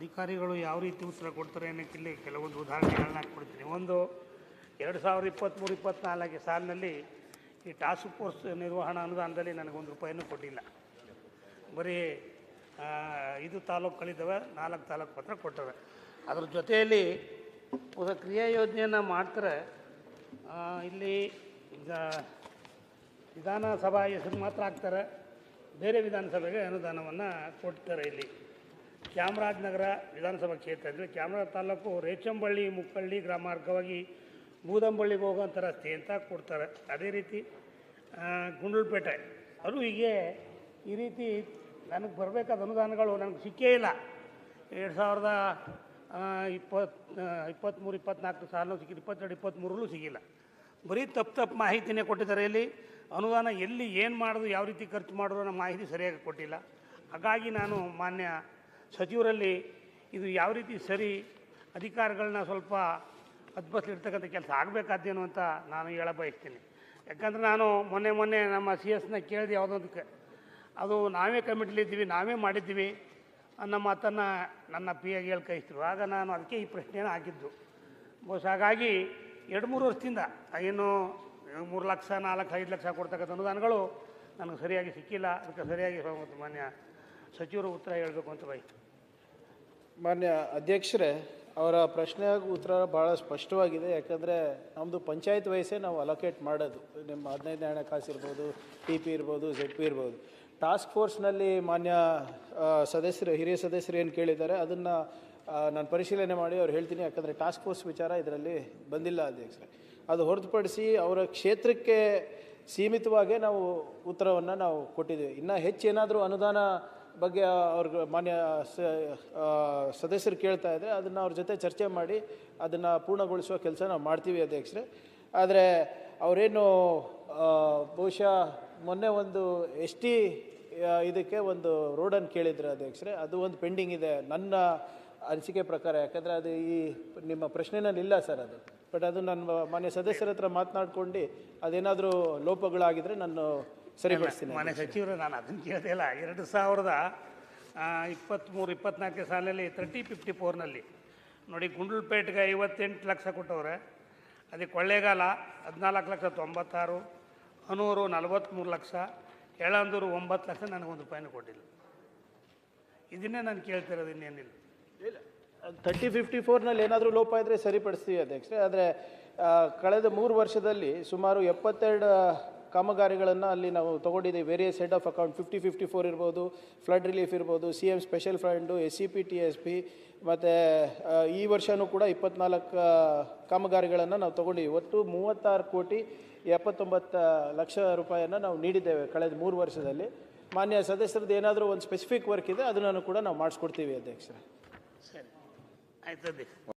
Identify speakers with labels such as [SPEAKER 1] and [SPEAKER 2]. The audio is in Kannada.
[SPEAKER 1] ಅಧಿಕಾರಿಗಳು ಯಾವ ರೀತಿ ಉತ್ತರ ಕೊಡ್ತಾರೆ ಅನ್ನೋಕ್ಕೆ ಇಲ್ಲಿ ಕೆಲವೊಂದು ಉದಾಹರಣೆಗಳನ್ನ ಕೊಡ್ತೀನಿ. ಒಂದು, ಎರಡು ಸಾವಿರದ ಇಪ್ಪತ್ತ್ಮೂರು ಇಪ್ಪತ್ತ್ನಾಲ್ಕು ಸಾಲಿನಲ್ಲಿ ಈ ಟಾಸ್ಕ್ ಫೋರ್ಸ್ ನಿರ್ವಹಣಾ ಅನುದಾನದಲ್ಲಿ ನನಗೊಂದು ರೂಪಾಯಿನೂ ಕೊಟ್ಟಿಲ್ಲ. ಬರೀ ತಾಲ್ಲೂಕು ತಾಲೂಕುಗಳಿದ್ದಾವೆ ನಾಲ್ಕು ತಾಲೂಕು ಪತ್ರ ಕೊಟ್ಟವೆ. ಅದ್ರ ಜೊತೆಯಲ್ಲಿ ಒಂದು ಕ್ರಿಯಾ ಯೋಜನೆಯನ್ನು ಮಾಡ್ತಾರೆ. ಇಲ್ಲಿ ವಿಧಾನಸಭಾ ಹೆಸರು ಮಾತ್ರ ಹಾಕ್ತಾರೆ. ಬೇರೆ ವಿಧಾನಸಭೆಗೆ ಅನುದಾನವನ್ನು ಕೊಡ್ತಾರೆ ಇಲ್ಲಿ. ಚಾಮರಾಜನಗರ ವಿಧಾನಸಭಾ ಕ್ಷೇತ್ರದಲ್ಲಿ ಚಾಮರಾಜ ತಾಲೂಕು ರೇಚಂಬಳ್ಳಿ ಮುಕ್ಕಳ್ಳಿ ಗ್ರಾಮ ಮಾರ್ಗವಾಗಿ ಬೂದಂಬಳ್ಳಿಗೆ ಹೋಗುವಂಥ ರಸ್ತೆ ಅಂತ ಕೊಡ್ತಾರೆ. ಅದೇ ರೀತಿ ಗುಂಡ್ಲುಪೇಟೆ ಅದು ಹೀಗೆ ಈ ರೀತಿ ನನಗೆ ಬರಬೇಕಾದ ಅನುದಾನಗಳು ನನಗೆ ಸಿಕ್ಕೇ ಇಲ್ಲ. ಎರಡು ಸಾವಿರದ ಇಪ್ಪತ್ತು ಇಪ್ಪತ್ತ್ಮೂರು ಇಪ್ಪತ್ತ್ನಾಲ್ಕು ಸಾಲು ಸಿಕ್ಕಿಲ್ಲ ಇಪ್ಪತ್ತೆರಡು ಇಪ್ಪತ್ತ್ಮೂರಲ್ಲೂ ಸಿಗಿಲ್ಲ ಬರೀ ತಪ್ಪು ತಪ್ಪು ಮಾಹಿತಿನೇ ಕೊಟ್ಟಿದ್ದಾರೆ ಇಲ್ಲಿ. ಅನುದಾನ ಎಲ್ಲಿ ಏನು ಮಾಡೋದು, ಯಾವ ರೀತಿ ಖರ್ಚು ಮಾಡೋದು ಅನ್ನೋ ಮಾಹಿತಿ ಸರಿಯಾಗಿ ಕೊಟ್ಟಿಲ್ಲ. ಹಾಗಾಗಿ ನಾನು ಮಾನ್ಯ ಸಚಿವರಲ್ಲಿ ಇದು ಯಾವ ರೀತಿ ಸರಿ, ಅಧಿಕಾರಗಳನ್ನ ಸ್ವಲ್ಪ ಹದ್ಬಸ್ಲಿರ್ತಕ್ಕಂಥ ಕೆಲಸ ಆಗಬೇಕಾದ್ದೇನು ಅಂತ ನಾನು ಹೇಳ ಬಯಸ್ತೀನಿ ಯಾಕಂದ್ರೆ ನಾನು ಮೊನ್ನೆ ಮೊನ್ನೆ ನಮ್ಮ ಸಿ ಎಸ್ನ ಕೇಳಿದೆ ಯಾವುದೊಂದಕ್ಕೆ. ಅದು ನಾವೇ ಕಮಿಟಿಲಿದ್ದೀವಿ, ನಾವೇ ಮಾಡಿದ್ದೀವಿ ಅನ್ನೋ ಮಾತನ್ನು ನನ್ನ ಪಿ ಎಗೆ ಹೇಳಿ ಕಳಿಸಿದ್ರು. ಆಗ ನಾನು ಅದಕ್ಕೆ ಈ ಪ್ರಶ್ನೆಯನ್ನು ಹಾಕಿದ್ದು. ಬಹುಶಃ ಹಾಗಾಗಿ ಎರಡು ಮೂರು ವರ್ಷದಿಂದ, ಏನು ಮೂರು ಲಕ್ಷ, ನಾಲ್ಕು, ಐದು ಲಕ್ಷ ಕೊಡ್ತಕ್ಕಂಥ ಅನುದಾನಗಳು ನನಗೆ ಸರಿಯಾಗಿ ಸಿಕ್ಕಿಲ್ಲ. ಅದಕ್ಕೆ ಸರಿಯಾಗಿ ಮಾನ್ಯ ಸಚಿವರು ಉತ್ತರ ಹೇಳಬೇಕು ಅಂತ ಬಯಸ್ತೀನಿ.
[SPEAKER 2] ಮಾನ್ಯ ಅಧ್ಯಕ್ಷರೇ, ಅವರ ಪ್ರಶ್ನೆ ಉತ್ತರ ಭಾಳ ಸ್ಪಷ್ಟವಾಗಿದೆ. ಯಾಕಂದರೆ ನಮ್ಮದು ಪಂಚಾಯತ್ ವಯಸ್ಸೇ ನಾವು ಅಲೋಕೇಟ್ ಮಾಡೋದು. ನಿಮ್ಮ ಹದಿನೈದನೇ ಹಣಕಾಸು ಇರ್ಬೋದು, ಟಿ ಪಿ ಇರ್ಬೋದು ಜೆಡ್ ಪಿ ಇರ್ಬೋದು. ಟಾಸ್ಕ್ ಫೋರ್ಸ್ನಲ್ಲಿ ಮಾನ್ಯ ಸದಸ್ಯರು, ಹಿರಿಯ ಸದಸ್ಯರು ಏನು ಕೇಳಿದ್ದಾರೆ, ಅದನ್ನು ನಾನು ಪರಿಶೀಲನೆ ಮಾಡಿ ಅವ್ರು ಹೇಳ್ತೀನಿ. ಯಾಕಂದರೆ ಟಾಸ್ಕ್ ಫೋರ್ಸ್ ವಿಚಾರ ಇದರಲ್ಲಿ ಬಂದಿಲ್ಲ ಅಧ್ಯಕ್ಷರೇ. ಅದು ಹೊರತುಪಡಿಸಿ ಅವರ ಕ್ಷೇತ್ರಕ್ಕೆ ಸೀಮಿತವಾಗೇ ನಾವು ಉತ್ತರವನ್ನು ನಾವು ಕೊಟ್ಟಿದ್ದೀವಿ. ಇನ್ನು ಹೆಚ್ಚೇನಾದರೂ ಅನುದಾನ ಬಗ್ಗೆ ಅವ್ರಿಗೆ ಮಾನ್ಯ ಸದಸ್ಯರು ಕೇಳ್ತಾ ಇದ್ದರೆ ಅದನ್ನು ಅವ್ರ ಜೊತೆ ಚರ್ಚೆ ಮಾಡಿ ಅದನ್ನು ಪೂರ್ಣಗೊಳಿಸುವ ಕೆಲಸ ನಾವು ಮಾಡ್ತೀವಿ ಅಧ್ಯಕ್ಷರೇ. ಆದರೆ ಅವರೇನು ಬಹುಶಃ ಮೊನ್ನೆ ಒಂದು ಎಸ್ ಟಿ ಇದಕ್ಕೆ ಒಂದು ರೋಡನ್ನು ಕೇಳಿದ್ರು ಅಧ್ಯಕ್ಷರೇ. ಅದು ಒಂದು ಪೆಂಡಿಂಗ್ ಇದೆ ನನ್ನ ಅನಿಸಿಕೆ ಪ್ರಕಾರ. ಯಾಕಂದರೆ ಅದು ಈ ನಿಮ್ಮ ಪ್ರಶ್ನೆನಲ್ಲಿ ಇಲ್ಲ ಸರ್ ಅದು. ಬಟ್ ಅದು ನನ್ನ ಮಾನ್ಯ ಸದಸ್ಯರ ಹತ್ರ ಮಾತನಾಡ್ಕೊಂಡು ಅದೇನಾದರೂ ಲೋಪಗಳಾಗಿದ್ದರೆ ನಾನು ಸರಿಪಡಿಸ್ತೀನಿ
[SPEAKER 1] ಮನೆ ಸಚಿವರು ನಾನು ಅದನ್ನು ಕೇಳಿದೆ ಇಲ್ಲ. ಎರಡು ಸಾವಿರದ ಇಪ್ಪತ್ತ್ಮೂರು ಇಪ್ಪತ್ನಾಲ್ಕನೇ ಸಾಲಿನಲ್ಲಿ ತರ್ಟಿ ಫಿಫ್ಟಿ ಫೋರ್ನಲ್ಲಿ ನೋಡಿ ಗುಂಡ್ಲುಪೇಟ್ಗೆ ಐವತ್ತೆಂಟು ಲಕ್ಷ ಕೊಟ್ಟವ್ರೆ. ಅದಕ್ಕೆ ಕೊಳ್ಳೇಗಾಲ ಹದಿನಾಲ್ಕು ಲಕ್ಷ ತೊಂಬತ್ತಾರು ಹನೂರು ನಲವತ್ತ್ಮೂರು ಲಕ್ಷ ಏಳಂದೂರು ಒಂಬತ್ತು ಲಕ್ಷ ನನಗೊಂದು ರೂಪಾಯಿನೂ ಕೊಟ್ಟಿಲ್ಲ. ಇದನ್ನೇ ನಾನು ಕೇಳ್ತಿರೋದು ಇನ್ನೇನಿಲ್ಲ.
[SPEAKER 2] ತರ್ಟಿ ಫಿಫ್ಟಿ ಫೋರ್ನಲ್ಲಿ ಏನಾದರೂ ಲೋಪ ಇದ್ದರೆ ಸರಿಪಡಿಸ್ತೀವಿ ಅಧ್ಯಕ್ಷರೇ. ಆದರೆ ಕಳೆದ ಮೂರು ವರ್ಷದಲ್ಲಿ ಸುಮಾರು ಎಪ್ಪತ್ತೆರಡು ಕಾಮಗಾರಿಗಳನ್ನು ಅಲ್ಲಿ ನಾವು ತೊಗೊಂಡಿದ್ದೀವಿ. Various head of account fifty fifty four ಇರ್ಬೋದು ಫ್ಲಡ್ ರಿಲೀಫ್ ಇರ್ಬೋದು C M special fund S C P T S P ಮತ್ತು ಈ ವರ್ಷವೂ ಕೂಡ ಇಪ್ಪತ್ನಾಲ್ಕು ಕಾಮಗಾರಿಗಳನ್ನು ನಾವು ತೊಗೊಂಡಿದ್ದೀವಿ. ಒಟ್ಟು ಮೂವತ್ತಾರು ಕೋಟಿ ಎಪ್ಪತ್ತೊಂಬತ್ತು ಲಕ್ಷ ರೂಪಾಯಿಯನ್ನು ನಾವು ನೀಡಿದ್ದೇವೆ ಕಳೆದ ಮೂರು ವರ್ಷದಲ್ಲಿ. ಮಾನ್ಯ ಸದಸ್ಯರದ್ದು ಏನಾದರೂ ಒಂದು ಸ್ಪೆಸಿಫಿಕ್ ವರ್ಕ್ ಇದೆ, ಅದನ್ನು ಕೂಡ ನಾವು ಮಾಡಿಸ್ಕೊಡ್ತೀವಿ ಅಧ್ಯಕ್ಷರೇ.
[SPEAKER 1] ಸರಿ. ಆಯ್ತದೆ